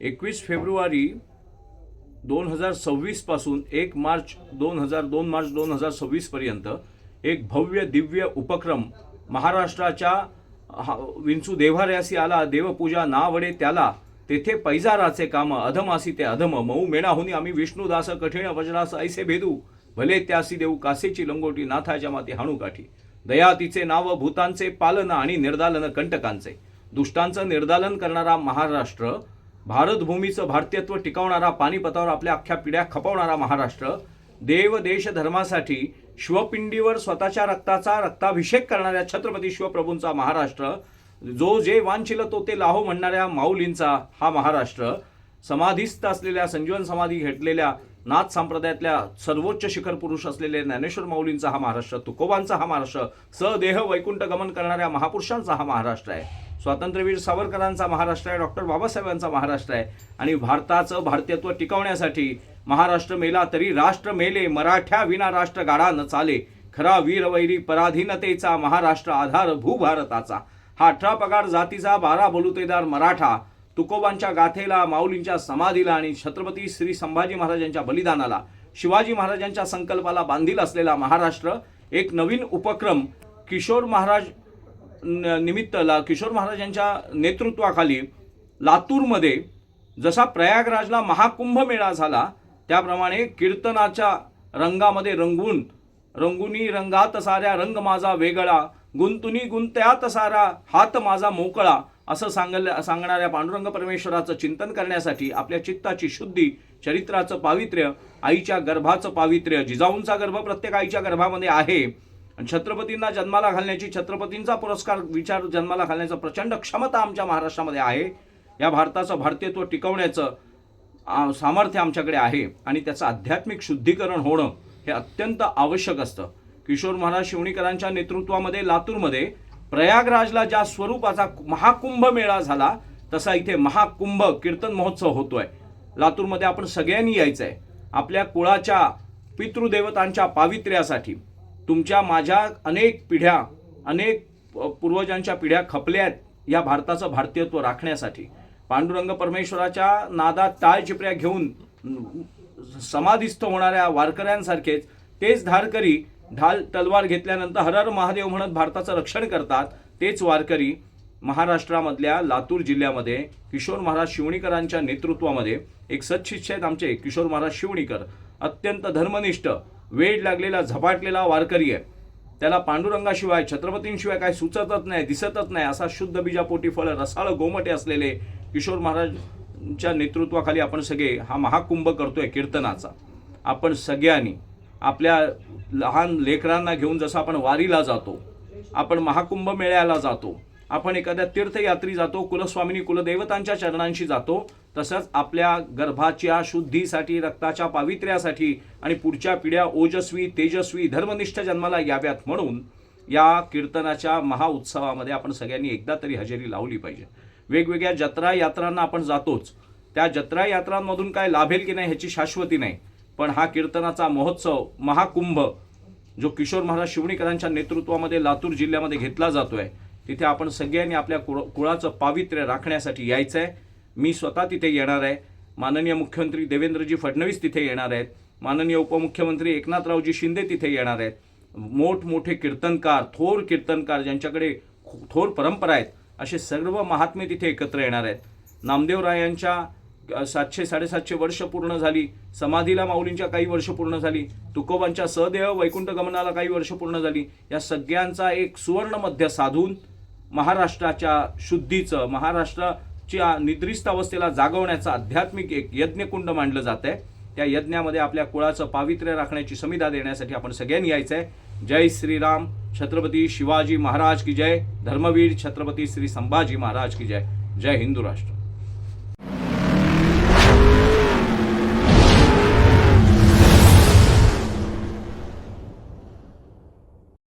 एकवीस फेब्रुवारी दोन हजार सव्वीसपासून एक मार्च दोन हजार दोन मार्च दोन हजार सव्वीसपर्यंत एक भव्य दिव्य उपक्रम महाराष्ट्राच्या हा- विंचू देव्हाऱ्यासी आला देवपूजा नावडे त्याला तेथे पैजाराचे काम अधमासी ते अधम मऊ मेणाहुनी आम्ही विष्णुदास कठीण वज्रास ऐसे भेदू भले त्यासी देऊ कासेची लंगोटी नाथाच्या माती हाणूकाठी दया तिचे नाव भूतांचे पालन आणि निर्दालन कंटकांचे. दुष्टांचं निर्दालन करणारा महाराष्ट्र भारतभूमीचं भारतीयत्व टिकवणारा पानिपतावर आपल्या अख्ख्या पिढ्या खपवणारा महाराष्ट्र देव देश धर्मासाठी शिवपिंडीवर स्वतःच्या रक्ताचा रक्ताभिषेक करणाऱ्या छत्रपती शिवप्रभूंचा महाराष्ट्र जो जे वांछिल तो ते लाहो म्हणणाऱ्या माऊलींचा हा महाराष्ट्र समाधीस्थ असलेल्या संजीवन समाधी घेतलेल्या नाथ संप्रदायातल्या सर्वोच्च शिखर पुरुष असलेले ज्ञानेश्वर माऊलींचा हा महाराष्ट्र तुकोबांचा हा महाराष्ट्र सदेह वैकुंठ गमन करणाऱ्या महापुरुषांचा हा महाराष्ट्र आहे. स्वातंत्र्यवीर सावरकरांचा महाराष्ट्र आहे डॉक्टर बाबासाहेबांचा महाराष्ट्र आहे. आणि भारताचं भारतीयत्व टिकवण्यासाठी महाराष्ट्र मेला तरी राष्ट्र मेले मराठ्या विना राष्ट्र गाडा न चाले. खरा वीरवैरी पराधीनतेचा महाराष्ट्र आधार भूभारताचा. हा अठरा पगार जातीचा बारा बलुतेदार मराठा तुकोबांच्या गाथेला माऊलींच्या समाधीला आणि छत्रपती श्री संभाजी महाराजांच्या बलिदानाला शिवाजी महाराजांच्या संकल्पाला बांधील असलेला महाराष्ट्र एक नवीन उपक्रम किशोर महाराज न- निमित्त ला किशोर महाराजांच्या नेतृत्वाखाली लातूरमध्ये जसा प्रयागराजला महाकुंभ मेळा झाला त्याप्रमाणे कीर्तनाच्या रंगामध्ये रंगून रंगुनी रंगात साऱ्या रंग माझा वेगळा गुंतुनी गुंत्यात सारा हात माझा मोकळा असं सांगल्या सांगणाऱ्या पांडुरंग परमेश्वराचं चिंतन करण्यासाठी आपल्या चित्ताची शुद्धी चरित्राचं पावित्र्य आईच्या गर्भाचं पावित्र्य जिजाऊंचा गर्भ प्रत्येक आईच्या गर्भामध्ये आहे. आणि छत्रपतींना जन्माला घालण्याची छत्रपतींचा पुरस्कार विचार जन्माला घालण्याचं प्रचंड क्षमता आमच्या महाराष्ट्रामध्ये आहे. या भारताचं भारतीयत्व टिकवण्याचं सामर्थ्य आमच्याकडे आहे आणि त्याचं आध्यात्मिक शुद्धीकरण होणं हे अत्यंत आवश्यक असतं. किशोर महाराज शिवणीकरांच्या नेतृत्वामध्ये लातूरमध्ये प्रयागराजला ज्या स्वरूपाचा महाकुंभ मेळा झाला तसा इथे महाकुंभ कीर्तन महोत्सव होतोय. लातूरमध्ये आपण सगळ्यांनी यायचं आहे आपल्या कुळाच्या पितृदेवतांच्या पावित्र्यासाठी तुमच्या माझ्या अनेक पिढ्या अनेक प- पूर्वजांच्या पिढ्या खपल्या आहेत या भारताचं भारतीयत्व राखण्यासाठी. पांडुरंग परमेश्वराच्या नादात टाळ चिपऱ्या घेऊन समाधिस्थ होणाऱ्या वारकऱ्यांसारखेच तेच धारकरी ढाल तलवार घेतल्यानंतर हरहर महादेव म्हणत भारताचं रक्षण करतात तेच वारकरी महाराष्ट्रामधल्या लातूर जिल्ह्यामध्ये किशोर महाराज शिवणीकरांच्या नेतृत्वामध्ये एक सच्छिच्छेद आहेत आमचे किशोर महाराज शिवणीकर अत्यंत धर्मनिष्ठ वेळ लागलेला झपाटलेला वारकरी आहे. त्याला पांडुरंगाशिवाय छत्रपतींशिवाय काय सुचतच नाही दिसतच नाही. असा शुद्ध बीजापोटी फळ रसाळ गोमटे असलेले किशोर महाराजच्या नेतृत्वाखाली आपण सगळे हा महाकुंभ करतोय कीर्तनाचा. आपण सगळ्यांनी आपल्या लहान लेकरांना घेऊन जसं आपण वारीला जातो आपण महाकुंभ मेळ्याला जातो आपण एखाद्या तीर्थयात्री जातो कुलस्वामिनी कुलदेवतांच्या चरणांशी जातो तसंच आपल्या गर्भाच्या शुद्धीसाठी रक्ताच्या पावित्र्यासाठी आणि पुढच्या पिढ्या ओजस्वी तेजस्वी धर्मनिष्ठ जन्माला याव्यात म्हणून या कीर्तनाच्या महाउत्सवामध्ये आपण सगळ्यांनी एकदा तरी हजेरी लावली पाहिजे. वेगवेगळ्या जत्रा यात्रांना आपण जातोच. त्या जत्रा यात्रांमधून काय लाभेल की नाही ह्याची शाश्वती नाही. पण हा कीर्तनाचा महोत्सव महाकुंभ जो किशोर महाराज शिवणीकरांच्या नेतृत्वामध्ये लातूर जिल्ह्यामध्ये घेतला जातोय तिथे आपण सगळ्यांनी आपल्या कुळ कुळाचं पावित्र्य राखण्यासाठी यायचं आहे मी स्वतः तिथे येणार आहे. माननीय मुख्यमंत्री देवेंद्रजी फडणवीस तिथे येणार आहेत. माननीय उपमुख्यमंत्री एकनाथरावजी शिंदे तिथे येणार आहेत. मोठमोठे कीर्तनकार थोर कीर्तनकार ज्यांच्याकडे थोर परंपरा आहेत असे सर्व महात्मे तिथे एकत्र येणार आहेत. नामदेवरायांच्या सातशे साडेसातशे वर्ष पूर्ण झाली. समाधीला माऊलींच्या काही वर्ष पूर्ण झाली. तुकोबांच्या सदेह वैकुंठ गमनाला काही वर्ष पूर्ण झाली. या सगळ्यांचा एक सुवर्णमध्य साधून महाराष्ट्राच्या शुद्धीचं महाराष्ट्र च्या निद्रिस्त अवस्थेला जागवण्याचा आध्यात्मिक एक यज्ञकुंड मांडलं जात आहे त्या यज्ञामध्ये आपल्या कुळाचं पावित्र्य राखण्याची समिधा देण्यासाठी आपण सगळ्यांनी यायचं आहे जय श्रीराम छत्रपती शिवाजी महाराज की जय. धर्मवीर छत्रपती श्री संभाजी महाराज की जय. जय हिंदू राष्ट्र.